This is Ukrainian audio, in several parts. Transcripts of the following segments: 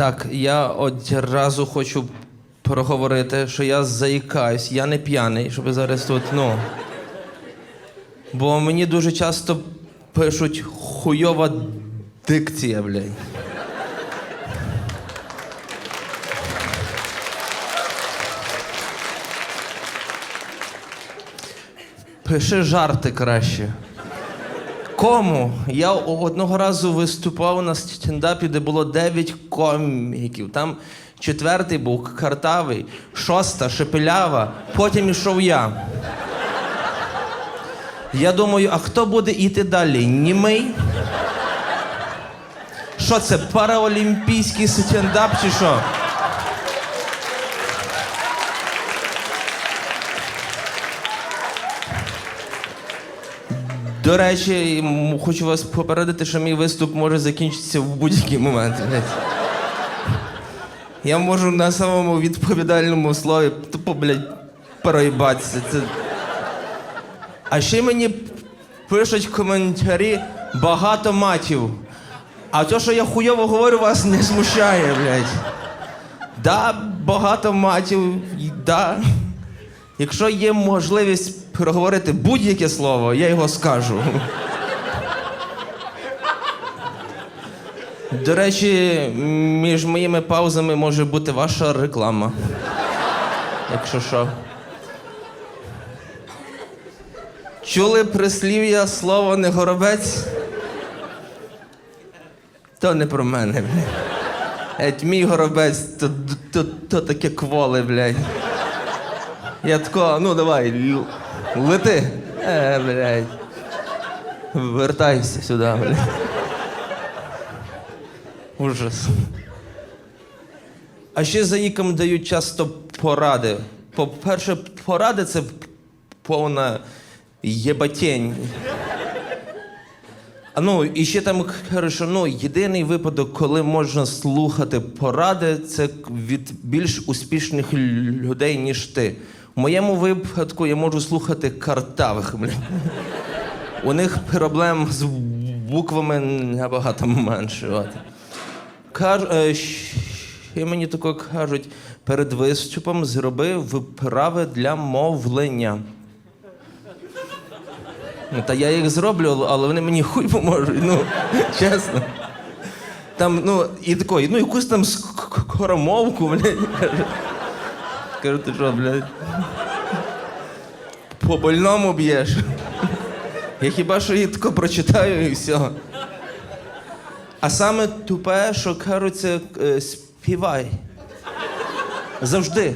Так, я одразу хочу проговорити, що я заїкаюсь, я не п'яний, щоб зараз тут, ну. Бо мені дуже часто пишуть хуйова дикція, блядь. Пиши жарти краще. Кому? Я одного разу виступав на стендапі, де було 9 коміків. Там четвертий був картавий, шоста шепелява, потім ішов я. Я думаю, а хто буде йти далі? Німий? Що це, параолімпійський стендап чи що? До речі, хочу вас попередити, що мій виступ може закінчитися в будь-який момент. Я можу на самому відповідальному слові тупо, блядь, проїбатися. Це... А ще мені пишуть коментарі багато матів. А то, що я хуйово говорю, вас не смущає, блядь. Да, багато матів, да. Якщо є можливість проговорити будь-яке слово, я його скажу. До речі, між моїми паузами може бути ваша реклама. Якщо що. Чули прислів'я слово не горобець? То не про мене, блядь. Мій горобець, то, то, то таке кволи, блядь. Я тако, ну давай, лети. Е, блядь. Вертайся сюди, блядь. Ужас. А ще заїкам дають часто поради. По-перше, поради це повна єбатень. Ну, і ще там кажуть, що ну, єдиний випадок, коли можна слухати поради, це від більш успішних людей, ніж ти. У моєму випадку я можу слухати картавих. Блін. У них проблем з буквами набагато менше. От. Каж, е, ще мені тако кажуть, перед виступом зроби вправи для мовлення. Ну, та я їх зроблю, але вони мені хуй поможуть, ну, чесно. Там, ну, і такої, ну, якусь там скоромовку, блядь. Кажу, ти що, блядь? По больному б'єш. Я хіба що її тако прочитаю і все. А саме тупе, що кажуть, це е, співай. Завжди.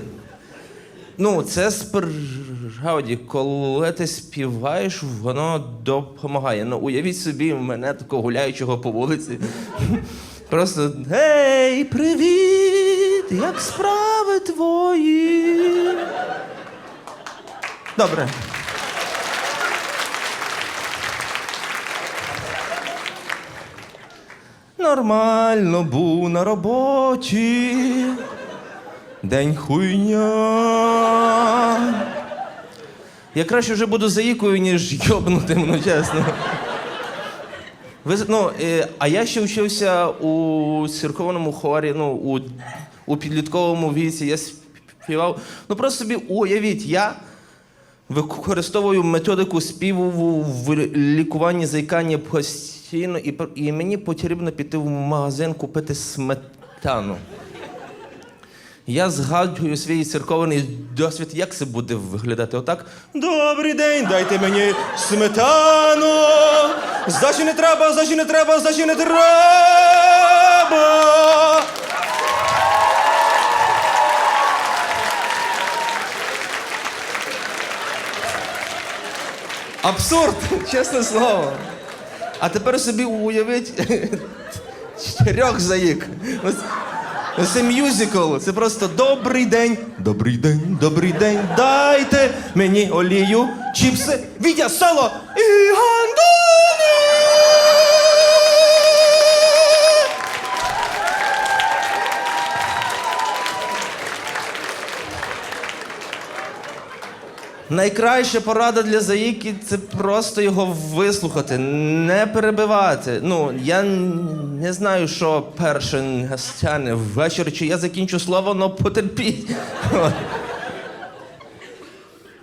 Ну, це справді, коли ти співаєш, воно допомагає. Ну, уявіть собі, мене такого гуляючого по вулиці. Просто гей, привіт! Як справи Добре. Нормально був на роботі. День хуйня. Я краще вже буду заїкою, ніж йобнутим, ну чесно. Ви, ну, е, а я ще вчився у церковному хорі, ну, у, у підлітковому віці. Я співав. Ну просто собі уявіть, я використовую методику співу в лікуванні заїкання постійно, і, і мені потрібно піти в магазин купити сметану. Я згадую свій церковний досвід, як це буде виглядати отак. Добрий день, дайте мені сметану. Здачі не треба, здачі не треба, здачі не треба. Абсурд, чесне слово. А тепер собі уявіть чотирьох заїк. Це мюзикл, це просто добрий день. Добрий день, добрий день. Дайте мені олію, чіпси, відя, сало і гандони. Найкраща порада для заїки це просто його вислухати, не перебивати. Ну, я не знаю, що перше настане ввечері, чи я закінчу слово, але потерпіть. От.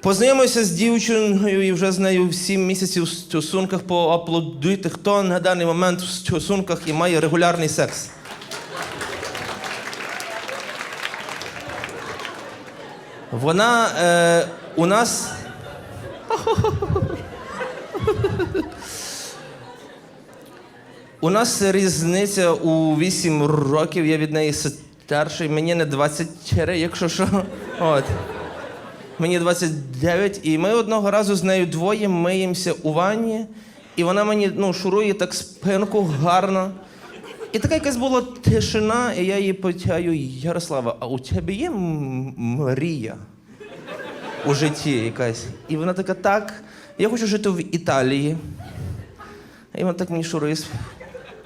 Познайомився з дівчиною і вже з нею 7 місяців в стосунках поаплодуйте, хто на даний момент в стосунках і має регулярний секс. Вона е, у нас. У нас різниця у 8 років, я від неї старший, мені не 24, якщо що. От. Мені 29, і ми одного разу з нею двоє миємося у ванні, і вона мені ну, шурує так спинку гарно. І така якась була тишина, і я їй потягаю, Ярослава, а у тебе є мрія у житті якась? І вона така, так, я хочу жити в Італії. І вона так мені шурує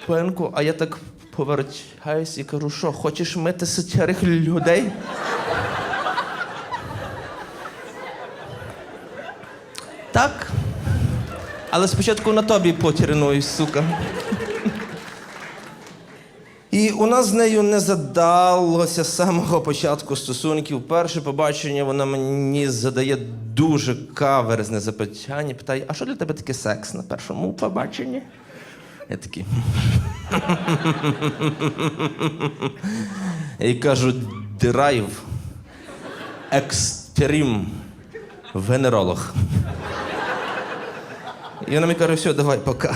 спинку, а я так повертаюсь і кажу, що, хочеш мити сатярих людей? Так. Але спочатку на тобі потренуюсь, сука. І у нас з нею не задалося з самого початку стосунків. Перше побачення вона мені задає дуже каверзне запитання. Питає, а що для тебе таке секс на першому побаченні? Я такий. І кажу, драйв, екстрім, венеролог. І вона мені каже, все, давай, пока.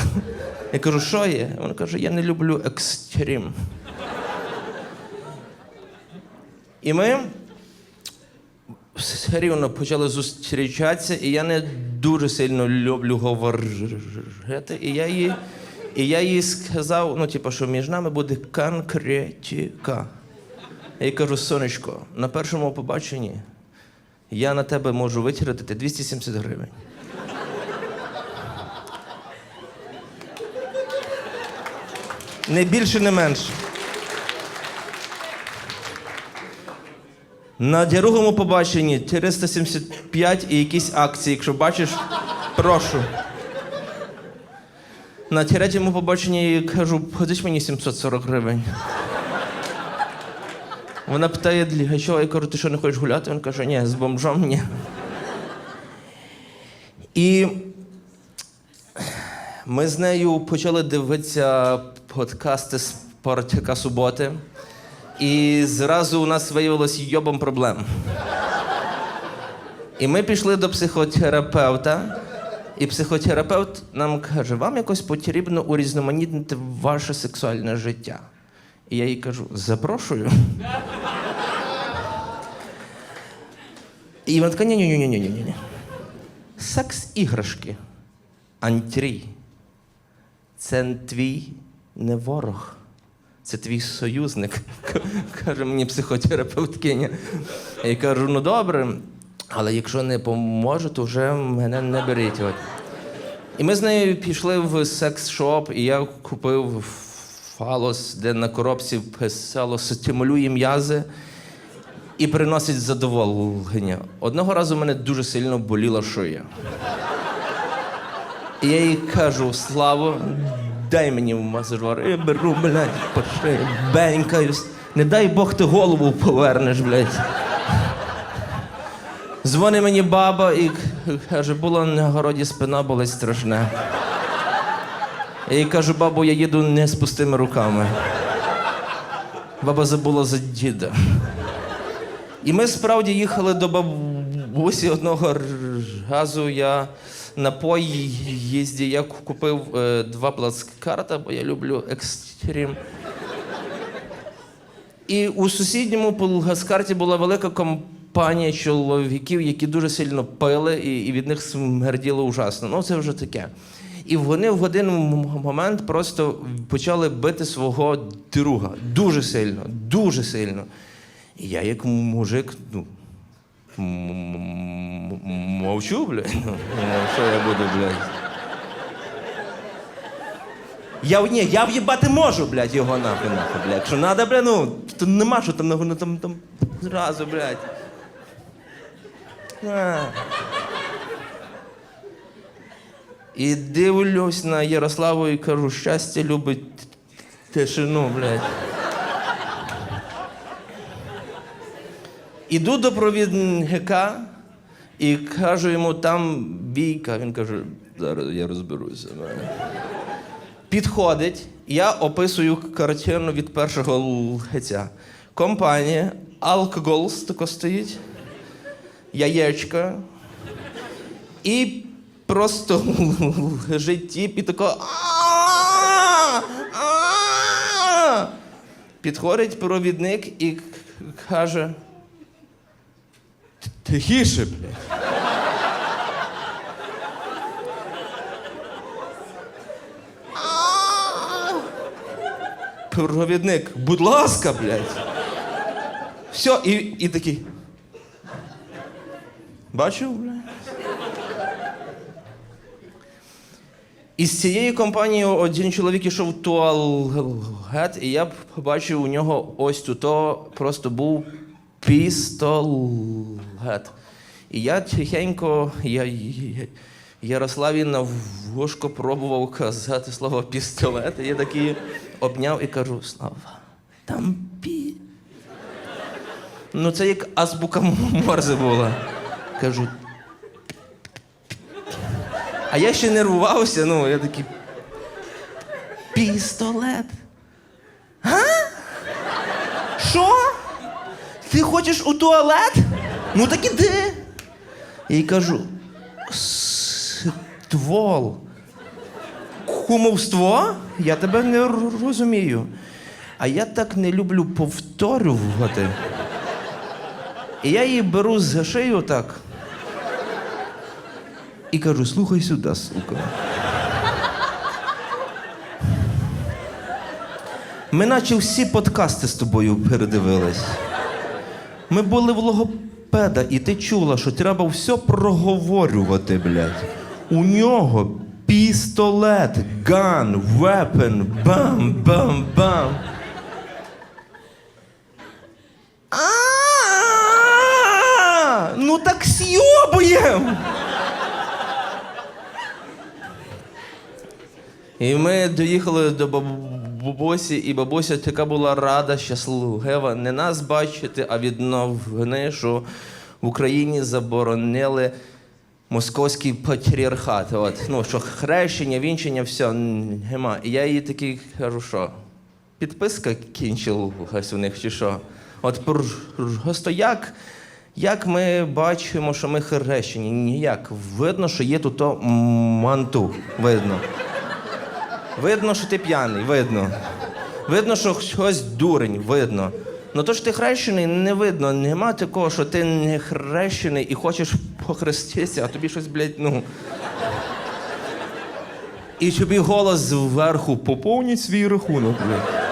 Я кажу, що є? Вона каже, я не люблю екстрім. І ми все рівно почали зустрічатися, і я не дуже сильно люблю говорити. І я їй, і я їй сказав, ну, типу, що між нами буде конкретика. Я їй кажу, сонечко, на першому побаченні я на тебе можу витратити 270 гривень. Не більше, не менше. На другому побаченні 475 і якісь акції. Якщо бачиш, прошу. На третьому побаченні кажу, позич мені 740 гривень. Вона питає, для чого? Я кажу, ти що не хочеш гуляти? Він каже, ні, з бомжом ні. І ми з нею почали дивитися подкасти Спартака Суботи. І зразу у нас виявилось йобом проблем. І ми пішли до психотерапевта, і психотерапевт нам каже: вам якось потрібно урізноманітнити ваше сексуальне життя. І я їй кажу: запрошую. І вона така, ні-ні-ні-ні-ні-ні. Секс-іграшки. Антрій. Це твій не ворог, це твій союзник, каже мені психотерапевткиня. Я кажу, ну добре, але якщо не поможе, то вже мене не беріть. От. І ми з нею пішли в секс-шоп, і я купив фалос, де на коробці писало стимулює м'язи і приносить задоволення. Одного разу мене дуже сильно боліла шия. І я їй кажу, Славо, дай мені масажер. Я беру, блядь, по шиї, бенькаюсь. Не дай Бог ти голову повернеш, блядь. Дзвонить мені баба і каже, була на городі спина болить страшне. Я їй кажу, бабу, я їду не з пустими руками. Баба забула за діда. І ми справді їхали до бабусі одного разу. Я поїзді я купив е, два плацкарта, бо я люблю екстрім. І у сусідньому плацкарті була велика компанія чоловіків, які дуже сильно пили, і, і від них смерділо ужасно. Ну, це вже таке. І вони в один момент просто почали бити свого друга. Дуже сильно, дуже сильно. І я, як мужик, ну, мовчу, блядь. Ну, що я буду, блядь. Я, ні, я в'їбати можу, блядь, його нахуй, нахуй, блядь. Якщо надо, блядь, ну, то нема що там, нахуй, ну, там, там, зразу, блядь. А. І дивлюсь на Ярославу і кажу, щастя любить тишину, блядь. Іду до провідника і кажу йому, там бійка. Він каже, зараз я розберуся. Підходить, я описую картину від першого лиця. Компанія, алкоголь тако стоїть, яєчка. І просто лежить тіп і тако. Підходить провідник і каже. Тихіше, блядь. Провідник, будь ласка, блядь. Все, і, і такий. Бачив, блядь? Із цієї компанії один чоловік ішов в туалет, і я побачив у нього ось тут просто був пістолет. І я тихенько, я, Ярославі на вушко пробував казати слово пістолет. І я такий обняв і кажу: Слава, там пі. Ну, це як азбука Морзе була. Кажу, а я ще нервувався, ну, я такий. Пістолет. А? Що? Ти хочеш у туалет? Ну так іди. Їй кажу. Ствол. Кумовство? Я тебе не розумію. А я так не люблю повторювати. І я її беру за шию так. І кажу, слухай сюди, сука. Ми наче всі подкасти з тобою передивились. Ми були в логопеда, і ти чула, що треба все проговорювати, блядь. У нього пістолет, ган, вепен, бам-бам-бам. А, Ну так сьобуєм! І ми доїхали до баб- бабусі, і бабуся така була рада, щаслива не нас бачити, а від новини, що в Україні заборонили московський патріархат. От, ну, що хрещення, вінчення, все нема. І я їй такий кажу, що підписка кінчилась у них чи що? От просто як, як ми бачимо, що ми хрещені? Ніяк. Видно, що є тут манту. Видно. Видно, що ти п'яний, видно. Видно, що хтось дурень, видно. Ну то ж ти хрещений, не видно. Нема такого, що ти не хрещений і хочеш похреститися, а тобі щось, блядь, ну. І тобі голос зверху поповніть свій рахунок, блядь.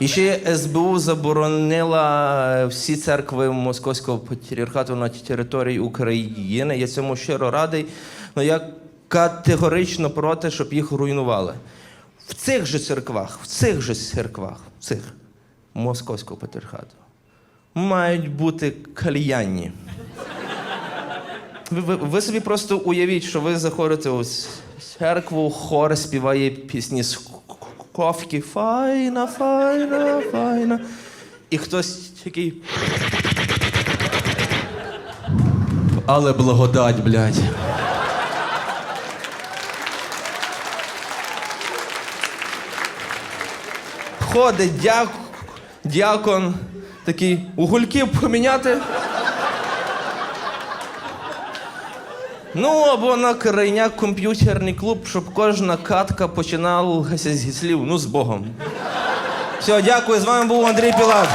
І ще СБУ заборонила всі церкви Московського патріархату на території України. Я цьому щиро радий. Ну я категорично проти, щоб їх руйнували. В цих же церквах, в цих же церквах, в цих Московського патріархату мають бути кальянні. Ви, ви, ви собі просто уявіть, що ви заходите у церкву, хор співає пісні з ковки. Файна, файна, файна. І хтось такий. Але благодать, блядь. Ходить дяк, дякон, такий угульки поміняти. Ну, або на крайняк комп'ютерний клуб, щоб кожна катка починалася зі слів ну з Богом. Все, дякую. З вами був Андрій Пілат.